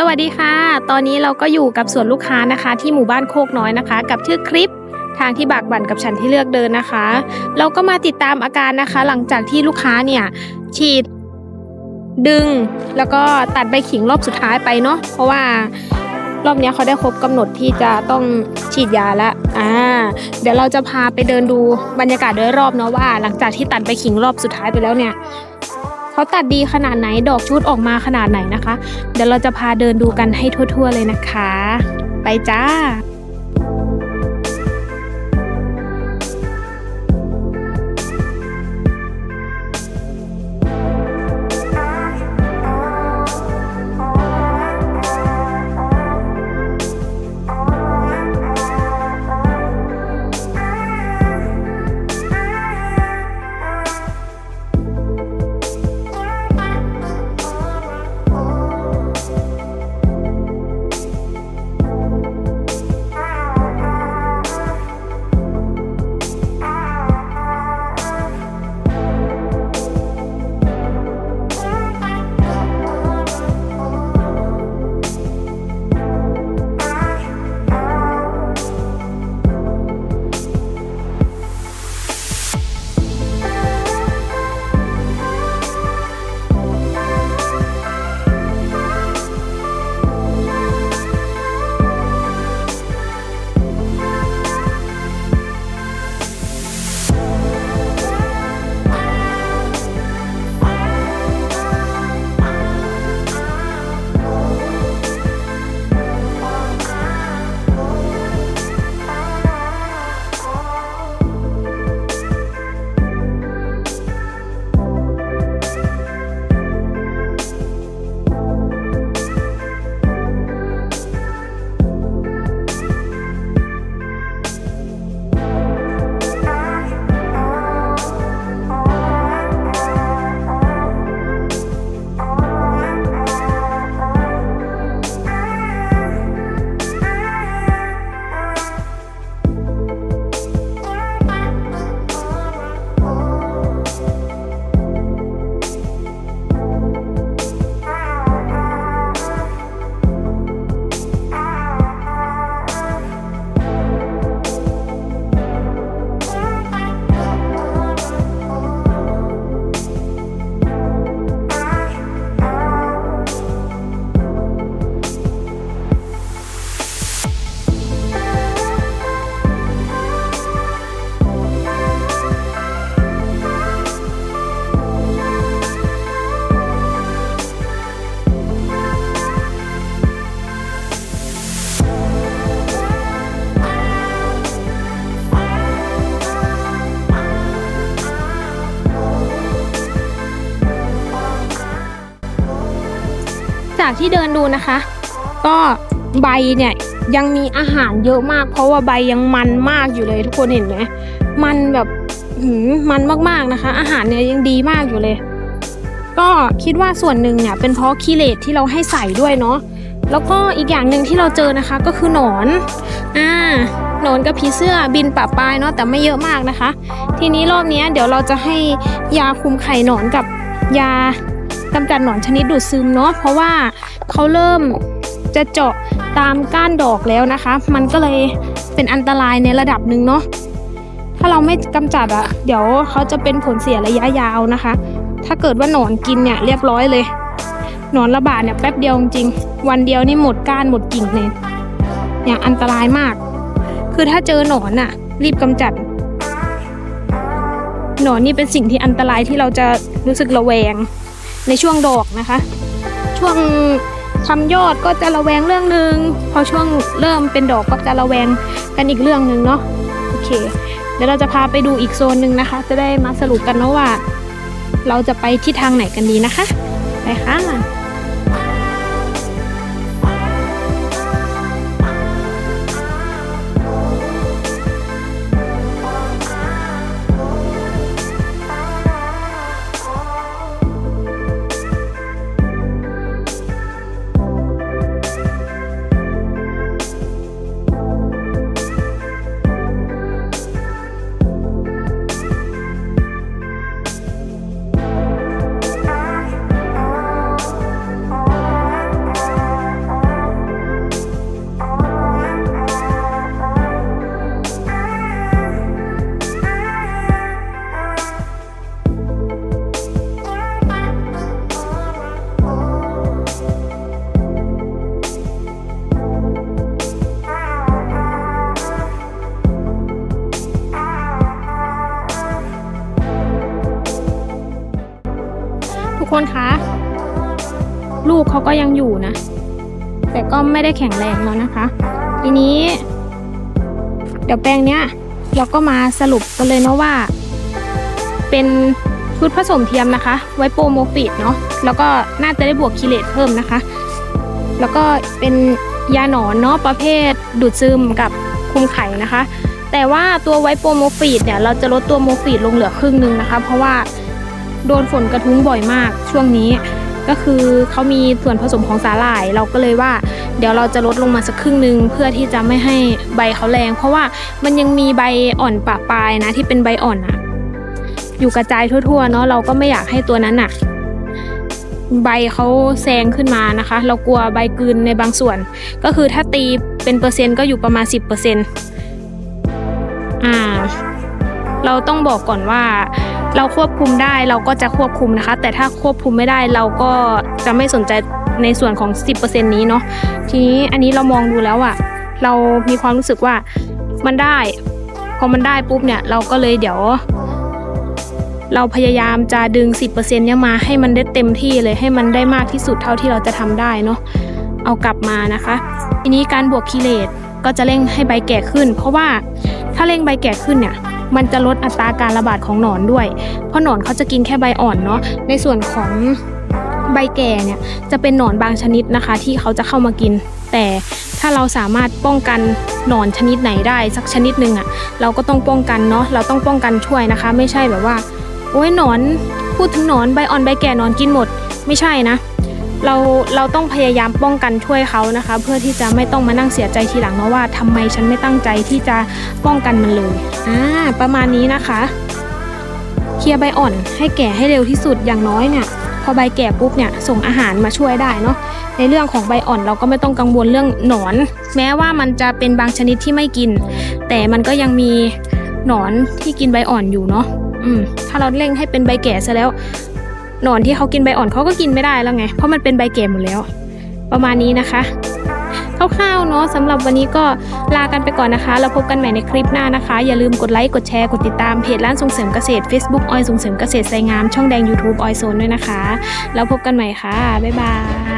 สวัสดีค่ะ ตอนนี้เราก็อยู่กับส่วนลูกค้านะคะ ที่หมู่บ้านโคกน้อยนะคะ กับชื่อคลิปทางที่บากบั่นกับฉันที่เลือกเดินนะคะ เราก็มาติดตามอาการนะคะ หลังจากที่ลูกค้าเนี่ยฉีด ดึง แล้วก็ตัดใบขิงรอบสุดท้ายไปเนาะเพราะว่ารอบนี้เขาได้ครบกำหนดที่จะต้องฉีดยาแล้วอ่าเดี๋ยวเราจะพาไปเดินดูบรรยากาศโดยรอบเนาะว่า หลังจากที่ตัดใบขิงรอบสุดท้ายไปแล้วเนี่ย เขาตัดดีขนาดไหนดอกชุดออกมาขนาดไหนนะคะ เดี๋ยวเราจะพาเดินดูกันให้ทั่ว ๆ เลยนะคะ ไปจ้า จากที่เดินดูนะคะ ก็ใบเนี่ยยังมีอาหารเยอะมาก เพราะว่าใบยังมันมากอยู่เลยทุกคนเห็นไหมมันแบบมันมากๆนะคะ อาหารเนี่ยยังดีมากอยู่เลย ก็คิดว่าส่วนหนึ่งเนี่ยเป็นเพราะคีเลตที่เราให้ใส่ด้วยเนาะแล้วก็อีกอย่างหนึ่งที่เราเจอนะคะก็คือหนอนอ่าหนอนกับผีเสื้อบินปะปายเนาะแต่ไม่เยอะมากนะคะ ทีนี้รอบนี้เดี๋ยวเราจะให้ยาคุมไข่หนอนกับยา กำจัดหนอนชนิดดูดซึมเนาะเพราะว่าเขาเริ่มจะเจาะตามก้านดอกแล้วนะคะ มันก็เลยเป็นอันตรายในระดับหนึ่งเนาะถ้าเราไม่กำจัดอะเดี๋ยวเขาจะเป็นผลเสียระยะยาวนะคะ ถ้าเกิดว่าหนอนกินเนี่ยเรียบร้อยเลยหนอนระบาดเนี่ยแป๊บเดียวจริงวันเดียวนี่หมดก้านหมดกิ่งเลยเนี่ยอันตรายมาก คือถ้าเจอหนอนอะรีบกำจัด หนอนนี่เป็นสิ่งที่อันตรายที่เราจะรู้สึกระแวง ในช่วงดอกนะคะ ช่วงทำยอดก็จะระแวงเรื่องหนึ่งพอช่วงเริ่มเป็นดอกก็จะระแวงกันอีกเรื่องหนึ่งเนาะโอเค เดี๋ยวเราจะพาไปดูอีกโซนหนึ่งนะคะ จะได้มาสรุปกันเนาะว่า เราจะไปที่ทางไหนกันดีนะคะไปค่ะ คนคะ ลูกเขาก็ยังอยู่นะ แต่ก็ไม่ได้แข็งแรงแล้วนะคะ ทีนี้ เดี๋ยวแปลงเนี้ย เราก็มาสรุปกันเลยเนาะว่า เป็นชุดผสมเทียมนะคะ ไว้โปรโมฟิดเนาะแล้วก็น่าจะได้บวกคิเลตเพิ่มนะคะ แล้วก็เป็นยาหนอนเนาะประเภทดูดซึมกับคุมไข่นะคะ แต่ว่าตัวไวโปรโมฟีดเนี่ยเราจะลดตัวโมฟีดลงเหลือครึ่งหนึ่งนะคะ เพราะว่า โดนฝนกระทุ้งบ่อยมากช่วงนี้ ก็คือเขามีส่วนผสมของสาหร่าย เราก็เลยว่า เดี๋ยวเราจะลดลงมาสักครึ่งหนึ่งเพื่อที่จะไม่ให้ใบเขาแรง เพราะว่ามันยังมีใบอ่อนปะปลายนะที่เป็นใบอ่อนอะอยู่กระจายทั่วๆเนาะเราก็ไม่อยากให้ตัวนั้นอะใบเขาแซงขึ้นมานะคะ เรากลัวใบกืนในบางส่วน ก็คือถ้าตีเป็นเปอร์เซ็นต์ก็อยู่ประมาณ 10%อ่า เราต้องบอกก่อนว่า เราควบคุมได้เราก็จะควบคุมนะคะ แต่ถ้าควบคุมไม่ได้เราก็จะไม่สนใจในส่วนของ 10%นี้เนาะทีนี้อันนี้เรามองดูแล้วอะเรามีความรู้สึกว่ามันได้ พอมันได้ปุ๊บเนี่ยเราก็เลยเดี๋ยว เราพยายามจะดึง 10%เนี่ยมาให้มันได้เต็มที่เลยให้มันได้มากที่สุดเท่าที่เราจะทำได้เนาะเอากลับมานะคะ ทีนี้การบวกคีเลตก็จะเร่งให้ใบแก่ขึ้น เพราะว่าถ้าเร่งใบแก่ขึ้นเนี่ย มันจะลดอัตราการระบาดของหนอนด้วย เพราะหนอนเขาจะกินแค่ใบอ่อนเนาะในส่วนของใบแก่เนี่ยจะเป็นหนอนบางชนิดนะคะ ที่เขาจะเข้ามากิน แต่ถ้าเราสามารถป้องกันหนอนชนิดไหนได้สักชนิดหนึ่งอะ่ะเราก็ต้องป้องกันเนาะเราต้องป้องกันช่วยนะคะ ไม่ใช่แบบว่า โอ้ยหนอนพูดถึงหนอนใบอ่อนใบแก่หนอนกินหมด ไม่ใช่นะ เราเราต้องพยายามป้องกันช่วยเขานะคะ เพื่อที่จะไม่ต้องมานั่งเสียใจทีหลังเนาะว่าทำไมฉันไม่ตั้งใจที่จะป้องกันมันเลยอ่าประมาณนี้นะคะ เคลียร์ใบอ่อนให้แก่ให้เร็วที่สุดอย่างน้อยเนี่ยพอใบแก่ปุ๊บเนี่ยส่งอาหารมาช่วยได้เนาะในเรื่องของใบอ่อนเราก็ไม่ต้องกังวลเรื่องหนอน แม้ว่ามันจะเป็นบางชนิดที่ไม่กิน แต่มันก็ยังมีหนอนที่กินใบอ่อนอยู่เนาะอืมถ้าเราเร่งให้เป็นใบแก่ซะแล้ว หนอนที่เขากินใบอ่อนเขาก็กินไม่ได้แล้วไง เพราะมันเป็นใบแก่หมดแล้ว ประมาณนี้นะคะคร่าวๆเนาะสำหรับวันนี้ก็ลากันไปก่อนนะคะ เราพบกันใหม่ในคลิปหน้านะคะ อย่าลืมกดไลค์ กดแชร์ กดติดตามเพจร้านส่งเสริมเกษตร Facebook ออยส่งเสริมเกษตรไซงาม ช่องแดง YouTube ออยโซนด้วยนะคะ แล้วพบกันใหม่ค่ะ บ๊ายบาย